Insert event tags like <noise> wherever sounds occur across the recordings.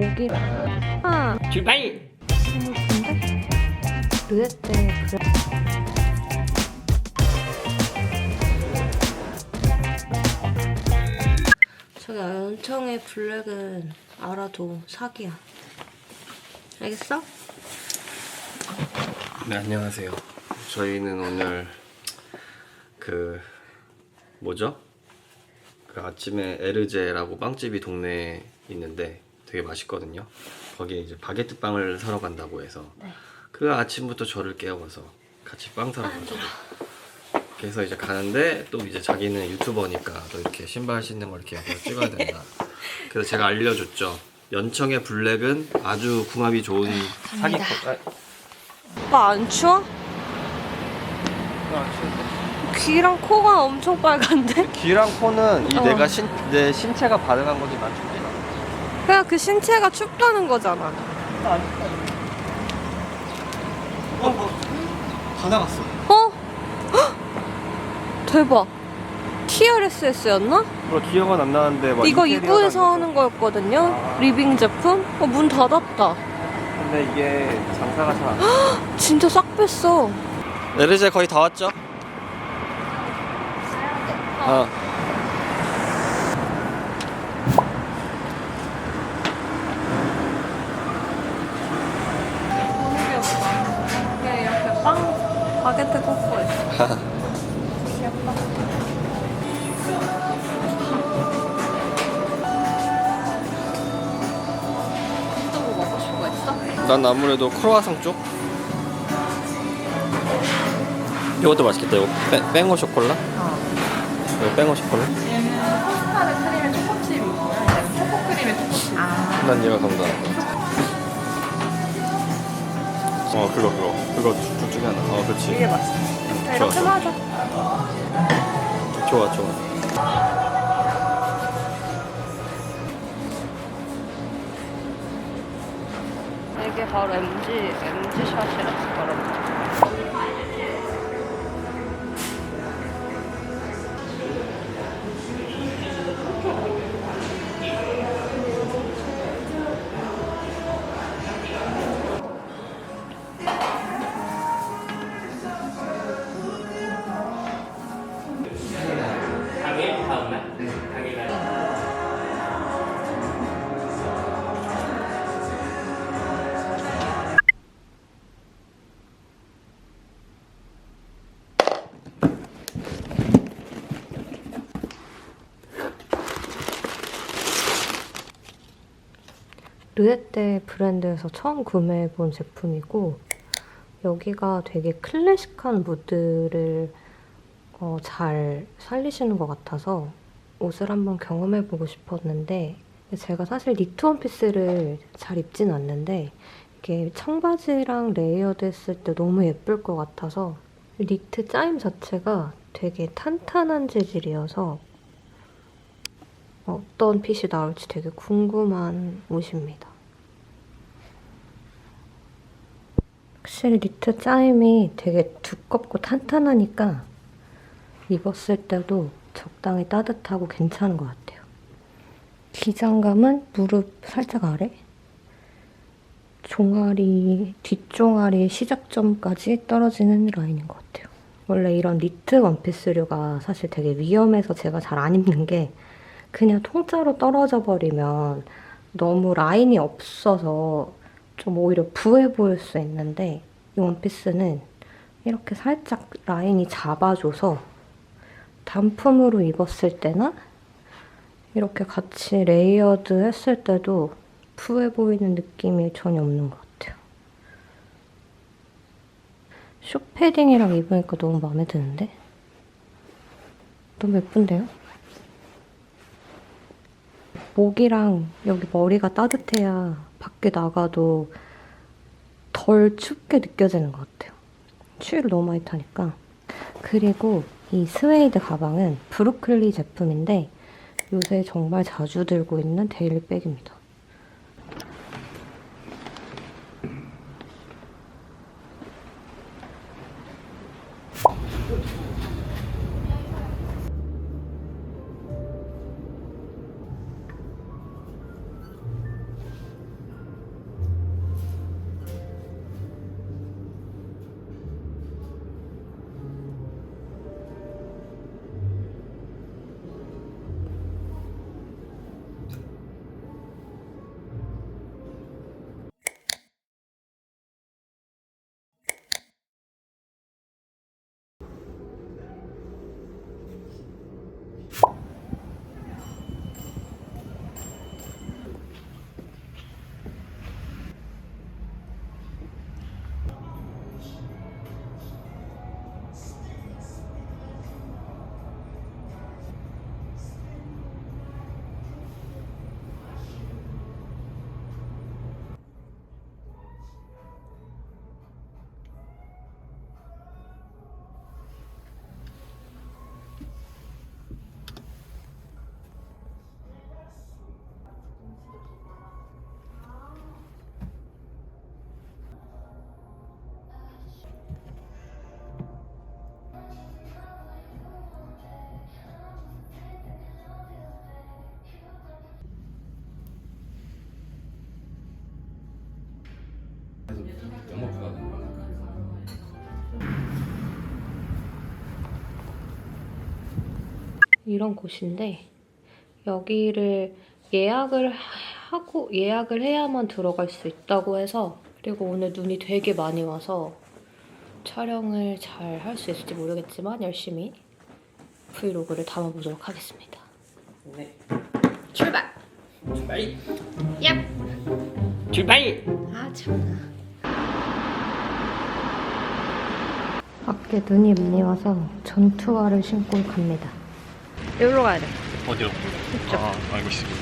목이랑 아 출발! 근데 르에테 브레 저기 연청의 블랙은 알아도 사기야 알겠어? 네, 안녕하세요. 저희는 오늘 그 뭐죠? 그 아침에 에르제라고 빵집이 동네에 있는데 되게 맛있거든요. 거기에 이제 바게트 빵을 사러 간다고 해서 그 아침부터 저를 깨워서 같이 빵 사러 가자고. 그래서 이제 가는데 또 이제 자기는 유튜버니까 또 이렇게 신발 신는 걸 이렇게 찍어야 된다. <laughs> 그래서 제가 알려줬죠. 연청의 블랙은 아주 궁합이 좋은 사기법. 오빠 안 추워? 귀랑 코가 엄청 빨간데? 귀랑 코는 이 어. 내가 신, 내 신체가 반응한 춥진 않아. 그냥 그 신체가 춥다는 거잖아 어, 뭐, 다 나갔어. 어? 헉! 대박 TRSS였나? 뭐 기억은 안 나는데 막 이거 인테리어 이구에서 다니면서. 하는 거였거든요 아. 리빙 제품? 어, 문 닫았다 근데 이게 장사가 잘 안. 진짜 싹 뺐어 에르제 거의 다 왔죠? 어. 너무 귀엽다 그냥 이렇게 빵 바게트 꽂고 있어 귀엽다 또뭐 먹고 싶은 거 있어? 난 아무래도 크로아상 쪽. 이것도 맛있겠다. 이거 뺑, 뺑오 쇼콜라? 어 이거 뺑오 쇼콜라? 파스타는 크림에 초코칩 있고 초코 크림에 초코칩 아 난 얘가 거야. 어 그거 그거 그거 둘, 둘 하나. 어 그렇지. 이게 맛있어 자, 이렇게 좋았어. 하자 좋아 좋아. 이게 바로 MG, MG 샷이라 르에테 브랜드에서 처음 구매해본 제품이고 여기가 되게 클래식한 무드를 어, 잘 살리시는 것 같아서 옷을 한번 경험해보고 싶었는데 제가 사실 니트 원피스를 잘 입진 않는데 이게 청바지랑 레이어드 했을 때 너무 예쁠 것 같아서 니트 짜임 자체가 되게 탄탄한 재질이어서 어떤 핏이 나올지 되게 궁금한 옷입니다. 확실히 니트 짜임이 되게 두껍고 탄탄하니까 입었을 때도 적당히 따뜻하고 괜찮은 것 같아요. 기장감은 무릎 살짝 아래? 종아리, 뒷종아리 시작점까지 떨어지는 라인인 것 같아요. 원래 이런 니트 원피스류가 사실 되게 위험해서 제가 잘 안 입는 게 그냥 통짜로 떨어져 버리면 너무 라인이 없어서 좀 오히려 부해 보일 수 있는데 이 원피스는 이렇게 살짝 라인이 잡아줘서 단품으로 입었을 때나 이렇게 같이 레이어드 했을 때도 부해 보이는 느낌이 전혀 없는 것 같아요. 쇼 패딩이랑 입으니까 너무 마음에 드는데? 너무 예쁜데요? 목이랑 여기 머리가 따뜻해야 밖에 나가도 덜 춥게 느껴지는 것 같아요. 추위를 너무 많이 타니까. 그리고 이 스웨이드 가방은 브루클리 제품인데 요새 정말 자주 들고 있는 데일리백입니다. 이런 곳인데 여기를 예약을 하고 예약을 해야만 들어갈 수 있다고 해서 그리고 오늘 눈이 되게 많이 와서 촬영을 잘 할 수 있을지 모르겠지만 열심히 브이로그를 담아보도록 하겠습니다. 네. 출발! 출발. 얍! 출발. 아 참나. 밖에 눈이 많이 와서 전투화를 신고 갑니다. 여기로 가야 돼. 어디로? 이쪽. 아 알고 있습니다.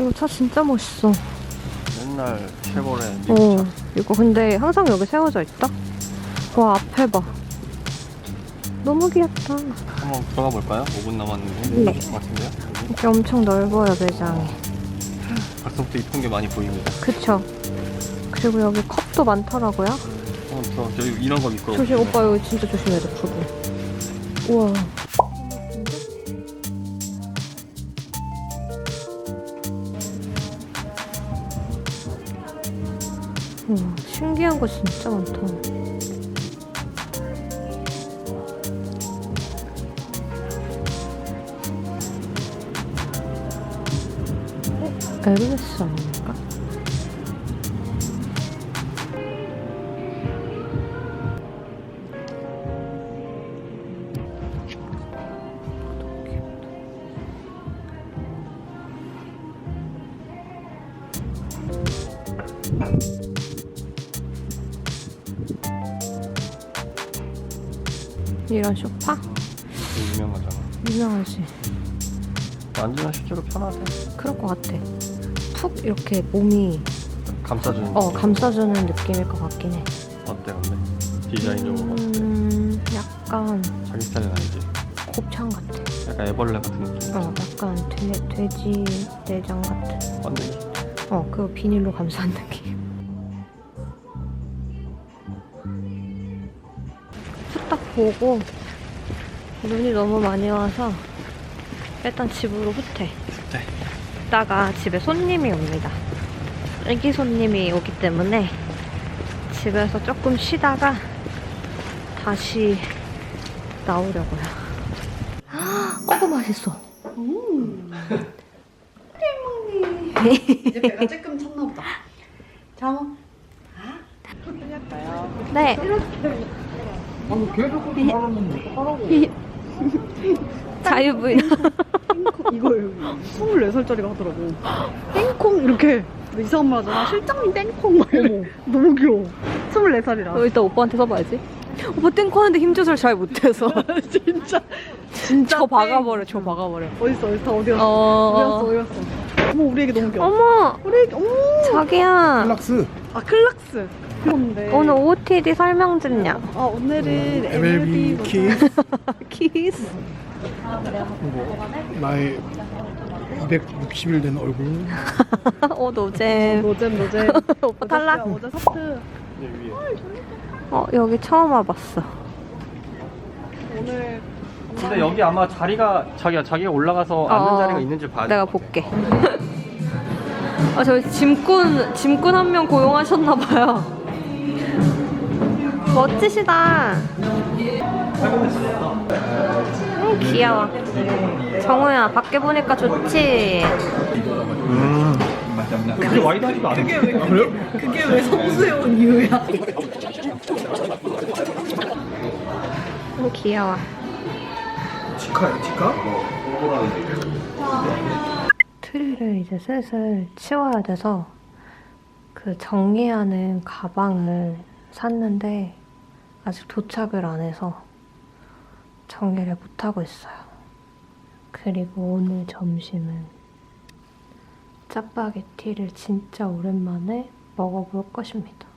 이거 차 진짜 멋있어. 맨날 쉐보레 어, 이거 근데 항상 여기 세워져 있다? 와, 앞에 봐. 너무 귀엽다. 한번 들어가 볼까요? 5분 남았는데 네. 여기? 이렇게 엄청 넓어요, 매장이. 벌써부터 이쁜 게 많이 보입니다. 그쵸? 그리고 여기 컵도 많더라고요. 한번 들어. 저기 이런 거 미끄러. 조심, 오빠 여기 진짜 조심해야 돼, 부분. 우와. 우와, 신기한 거 진짜 많다. 어? 에르메스 아 이런? 되게 유명하잖아. 유명하지. 앉으면 실제로 편하대. 그럴 것 같아. 푹 이렇게 몸이 감싸주는. 어 느낌. 감싸주는 느낌일 것 같긴 해. 어때 근데? 디자인적으로 봤을 때 음, 약간 자기 스타일은 아니지. 곱창 같아. 약간 애벌레 같은 느낌. 어, 약간 돼, 돼지 내장 같은. 번데기. 어, 그 비닐로 감싼 느낌. 보고 눈이 너무 많이 와서 일단 집으로 후퇴. 네. 이따가 집에 손님이 옵니다. 애기 손님이 오기 때문에 집에서 조금 쉬다가 다시 나오려고요. <gasps> 어구 맛있어. <laughs> 이제 배가 조금 찼나 보다. 자, 네. 아니 계속 그렇게 말하는데 <laughs> 자유부인. 이걸 24살짜리가 하더라고. 땡콩 이렇게 이상한 말 하잖아. 실장님 땡콩 막 이러고. 너무 귀여워. 24살이라. 어, 일단 오빠한테 써봐야지. 오빠 땡코 하는데 힘 조절 잘 못해서. <laughs> 진짜. 진짜. 저 땡. 박아버려, 저 박아버려. 어딨어, 어딨어, 어디 갔어? 어디 갔어, 어. 어디 갔어? 어머, 우리 애기 너무 귀여워. 어머, 우리 애기, 어머. 자기야. 락스 아, 클락스. 귀여운데. 오늘 OOTD 설명 듣냐? 아, 오늘은 MLB MLB 키스 키스. 나의 260일 된 얼굴 어, 노잼. 노잼, 노잼. 오빠 탈락. 어제 사트. 네, 위에. 어, 여기 처음 와봤어. 오늘 근데 여기 아마 자리가 자기가 자기가 올라가서 앉는 어, 자리가 있는지 봐야 돼. 내가 볼게. <laughs> 아, 저기 짐꾼, 짐꾼 한 명 고용하셨나봐요. 멋지시다. 음, 귀여워. 정우야, 밖에 보니까 좋지? 음. 그게 와이드 하지가 않아. 그게 왜? 아 그래요? 그게 왜 성수에 온 이유야? 음, 귀여워. 치카요 치카? 트리를 이제 슬슬 치워야 돼서 그 정리하는 가방을 샀는데 아직 도착을 안 해서 정리를 못하고 있어요. 그리고 오늘 점심은 짜파게티를 진짜 오랜만에 먹어볼 것입니다.